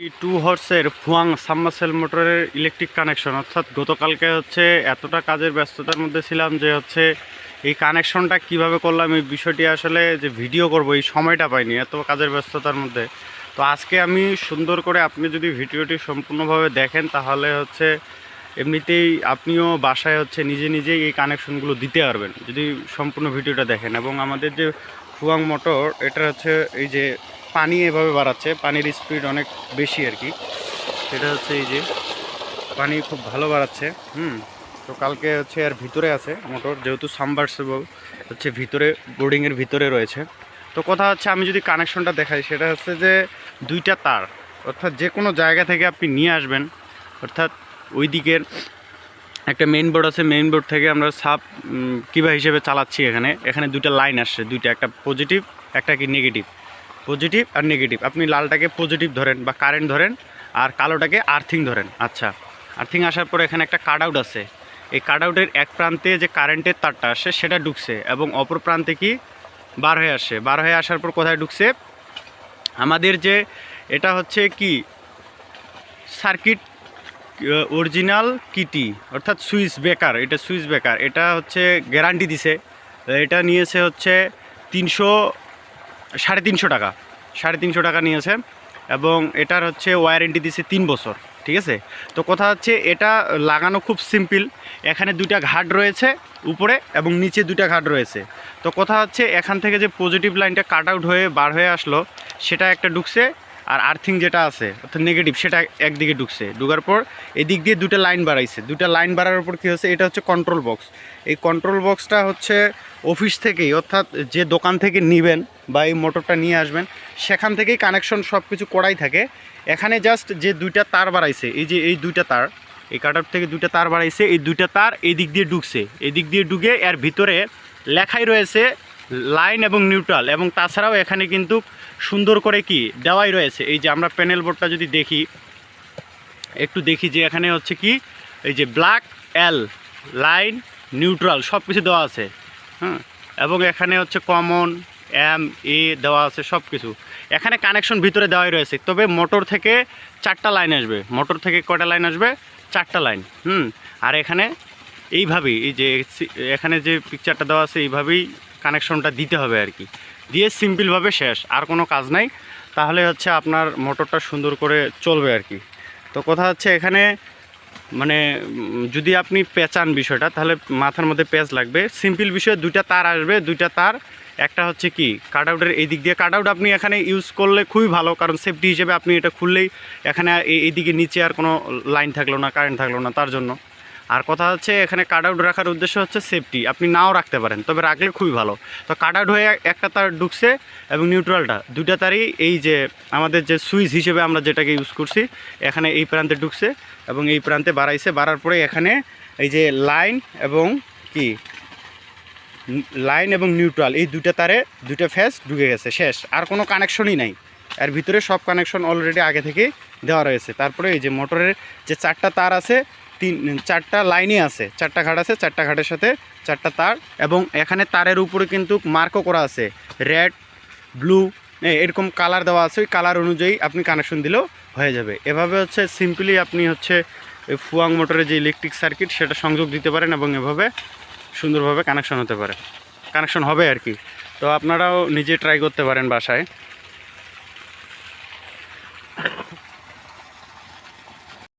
Two হর্সের ফুয়াং submersible মোটরের ইলেকট্রিক কানেকশন অর্থাৎ গতকালকে হচ্ছে এতটা কাজের ব্যস্ততার মধ্যে ছিলাম যে হচ্ছে এই কানেকশনটা কীভাবে করলাম এই বিষয়টি আসলে যে ভিডিও করব, এই সময়টা পাইনি, এত কাজের ব্যস্ততার মধ্যে। তো আজকে আমি সুন্দর করে আপনি যদি ভিডিওটি সম্পূর্ণভাবে দেখেন, তাহলে হচ্ছে এমনিতেই আপনিও বাসায় হচ্ছে নিজে নিজেই এই কানেকশনগুলো দিতে পারবেন, যদি সম্পূর্ণ ভিডিওটা দেখেন। এবং আমাদের যে ফুয়াং মোটর এটা হচ্ছে এই যে পানি এভাবে বাড়াচ্ছে, পানির স্পিড অনেক বেশি আর কি। সেটা হচ্ছে এই যে, পানি খুব ভালো বাড়াচ্ছে, হুম। তো কালকে হচ্ছে আর ভিতরে আছে মোটর, যেহেতু সাবমার্সিবল হচ্ছে ভিতরে বোর্ডিংয়ের ভিতরে রয়েছে। তো কথা হচ্ছে আমি যদি কানেকশনটা দেখাই, সেটা হচ্ছে যে দুইটা তার, অর্থাৎ যে কোনো জায়গা থেকে আপনি নিয়ে আসবেন, অর্থাৎ ওই দিকের একটা মেইন বোর্ড আছে মেইন বোর্ড থেকে আমরা সাব কিবা হিসেবে চালাচ্ছি এখানে। এখানে দুইটা লাইন আসছে, দুইটা, একটা পজিটিভ একটা কি নেগেটিভ পজিটিভ আর নেগেটিভ আপনি লালটাকে পজিটিভ ধরেন বা কারেন্ট ধরেন আর কালোটাকে আর্থিং ধরেন। আচ্ছা আর্থিং আসার পর এখানে একটা কাট আউট আছে। এই কাট আউটের এক প্রান্তে যে কারেন্টের তারটা আসে, সেটা ঢুকছে এবং অপর প্রান্তে কি? বার হয়ে আসে। বার হয়ে আসার পর কোথায় ঢুকছে? আমাদের যে এটা হচ্ছে কি? সার্কিট অরিজিনাল কিটি অর্থাৎ সুইচ বেকার। এটা সুইচ বেকার। এটা হচ্ছে গ্যারান্টি দিছে। এটা নিয়েছে হচ্ছে তিনশো, সাড়ে তিনশো টাকা। সাড়ে তিনশো টাকা নিয়েছে এবং এটার হচ্ছে ওয়ারেন্টি দিছে তিন বছর, ঠিক আছে? তো কথা হচ্ছে এটা লাগানো খুব সিম্পল, এখানে দুইটা ঘাট রয়েছে উপরে এবং নিচে দুইটা ঘাট রয়েছে। তো কথা হচ্ছে এখান থেকে যে পজিটিভ লাইনটা কাট আউট হয়ে বার হয়ে আসলো, সেটা একটা ঢুকছে আর আর্থিং যেটা আছে, অর্থাৎ নেগেটিভ সেটা একদিকে ঢুকছে। ঢুকার পর এদিক দিয়ে দুটো লাইন বাড়াইছে। দুটো লাইন বাড়ার উপর কী হচ্ছে এটা হচ্ছে কন্ট্রোল বক্স এই কন্ট্রোল বক্সটা হচ্ছে অফিস থেকেই, অর্থাৎ যে দোকান থেকে নেবেন বা এই মোটরটা নিয়ে আসবেন, সেখান থেকেই কানেকশন সব কিছু করাই থাকে। এখানে জাস্ট যে দুইটা তার বাড়াইছে, এই যে এই দুইটা তার, এই কাট থেকে দুইটা তার বাড়াইছে, এই দুইটা তার এই দিক দিয়ে ঢুকছে। এই দিক দিয়ে ঢুকে এর ভিতরে লেখাই রয়েছে লাইন এবং নিউট্রাল, এবং তাছাড়াও এখানে কিন্তু সুন্দর করে কি দেওয়াই রয়েছে। এই যে আমরা প্যানেল বোর্ডটা যদি দেখি, একটু দেখি যে এখানে হচ্ছে কি, এই যে ব্ল্যাক, এল, লাইন, নিউট্রাল সব কিছু দেওয়া আছে। হ্যাঁ? এবং এখানে হচ্ছে কমন, এম, এ দেওয়া আছে সব কিছু এখানে কানেকশন ভিতরে দেওয়াই রয়েছে। তবে মোটর থেকে চারটা লাইন আসবে। মোটর থেকে কটা লাইন আসবে? চারটা লাইন। হুম? আর এখানে এইভাবেই, এই যে এখানে যে পিকচারটা দেওয়া আছে, এইভাবেই কানেকশনটা দিতে হবে আর কি। দিয়ে সিম্পলভাবে শেষ, আর কোনো কাজ নাই। তাহলে হচ্ছে আপনার মোটরটা সুন্দর করে চলবে আর কি। তো কথা হচ্ছে এখানে মানে যদি আপনি পেঁচান বিষয়টা, তাহলে মাথার মধ্যে পেঁচ লাগবে। সিম্পল বিষয়ে দুইটা তার আসবে, দুইটা তার। একটা হচ্ছে কি কাট আউটের এই দিক দিয়ে কাট আউট আপনি এখানে ইউজ করলে খুবই ভালো, কারণ সেফটি হিসেবে আপনি এটা খুললেই এখানে এই- এইদিকে নিচে আর কোনো লাইন থাকল না কারেন্ট থাকল না তার জন্য। আর কথা হচ্ছে এখানে কাট আউট রাখার উদ্দেশ্য হচ্ছে সেফটি আপনি নাও রাখতে পারেন, তবে রাখলে খুবই ভালো। তো কাট আউট হয়ে একটা তার ঢুকছে এবং নিউট্রালটা দুইটা তারই এই যে আমাদের যে সুইচ হিসেবে আমরা যেটাকে ইউজ করছি, এখানে এই প্রান্তে ঢুকছে এবং এই প্রান্তে বাড়াইছে, বাড়ার পরে এখানে এই যে লাইন এবং কি? লাইন এবং নিউট্রাল এই দুইটা তারে দুইটা ফেস ঢুকে গেছে, শেষ, আর কোনো কানেকশনই নাই। এর ভিতরে সব কানেকশন অলরেডি আগে থেকে দেওয়া রয়েছে। তারপরে এই যে মোটরের যে চারটা তার আছে তিন, চারটা লাইনই আছে। চারটা ঘাট আছে, চারটা ঘাটের সাথে চারটা তার এবং এখানে তারের উপরে কিন্তু মার্কও করা আছে। রেড, ব্লু এরকম কালার দেওয়া আছে। ওই কালার অনুযায়ী আপনি কানেকশন দিলেও হয়ে যাবে। এভাবে হচ্ছে সিম্পলি আপনি হচ্ছে ফুয়াং মোটরের যে ইলেকট্রিক সার্কিট, সেটা সংযোগ দিতে পারেন এবং এভাবে সুন্দরভাবে কানেকশন হতে পারে। কানেকশন হবে আর কি। তো আপনারাও নিজে ট্রাই করতে পারেন বাসায়।